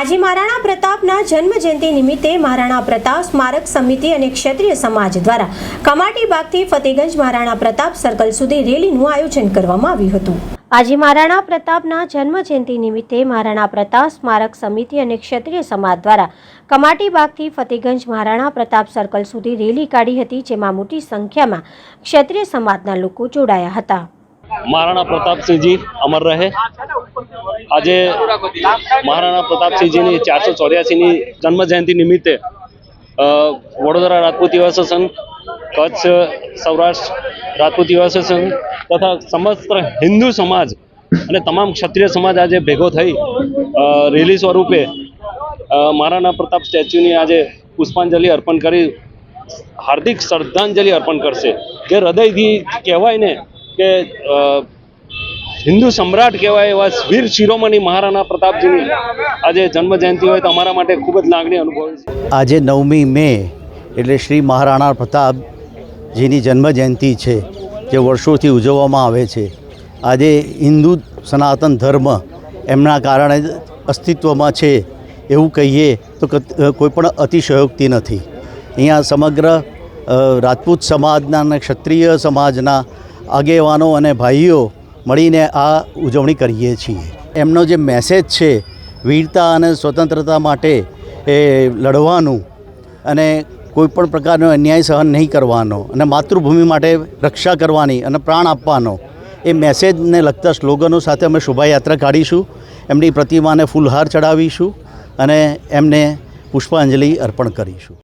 આજે મહારાણા પ્રતાપના જન્મજયંતિ નિમિત્તે મહારાણા પ્રતાપ સ્મારક સમિતિ અને ક્ષત્રિય સમાજ દ્વારા કમાટી બાગથી ફતેગંજ મહારાણા પ્રતાપ સર્કલ સુધી રેલીનું આયોજન કરવામાં આવ્યું હતું. આજે મહારાણા પ્રતાપના જન્મજયંતિ નિમિત્તે મહારાણા પ્રતાપ સ્મારક સમિતિ અને ક્ષત્રિય સમાજ દ્વારા કમાટી ફતેગંજ મહારાણા પ્રતાપ સર્કલ સુધી રેલી કાઢી હતી, જેમાં મોટી સંખ્યામાં ક્ષત્રિય સમાજના લોકો જોડાયા હતા. મહારાણા પ્રતાપસિંહજી અમર રહે. આજે મહારાણા પ્રતાપસિંહજીની ચારસો ચોર્યાસીની જન્મ જયંતિ નિમિત્તે વડોદરા રાજપૂત યુવા સંઘ, કચ્છ સૌરાષ્ટ્ર રાજપૂત યુવા સંઘ તથા સમસ્ત હિન્દુ સમાજ અને તમામ ક્ષત્રિય સમાજ આજે ભેગો થઈ રેલી સ્વરૂપે મહારાણા પ્રતાપ સ્ટેચ્યુની આજે પુષ્પાંજલિ અર્પણ કરી, હાર્દિક શ્રદ્ધાંજલિ અર્પણ કરશે. જે હૃદયથી કહેવાય ને કે હિન્દુ સમ્રાટ કહેવાય એવા વીર શિરોમણી મહારાણા પ્રતાપજીની આજે જન્મ જયંતિ હોય તો અમારા માટે ખૂબ જ લાગણી અનુભવે છે. આજે નવમી મે એટલે શ્રી મહારાણા પ્રતાપજીની જન્મ જયંતિ છે, જે વર્ષોથી ઉજવવામાં આવે છે. આજે હિન્દુ સનાતન ધર્મ એમના કારણે અસ્તિત્વમાં છે એવું કહીએ તો કોઈ પણ અતિશયોક્તિ નથી. અહીંયા સમગ્ર રાજપૂત સમાજના અને ક્ષત્રિય સમાજના આગેવાનો અને ભાઈઓ મળીને આ ઉજવણી કરીએ છીએ. એમનો જે મેસેજ છે, વીરતા અને સ્વતંત્રતા માટે એ લડવાનું અને કોઈપણ પ્રકારનો અન્યાય સહન નહીં કરવાનો અને માતૃભૂમિ માટે રક્ષા કરવાની અને પ્રાણ આપવાનો, એ મેસેજને લગતા સ્લોગનો સાથે અમે શોભાયાત્રા કાઢીશું, એમની પ્રતિમાને ફૂલહાર ચડાવીશું અને એમને પુષ્પાંજલિ અર્પણ કરીશું.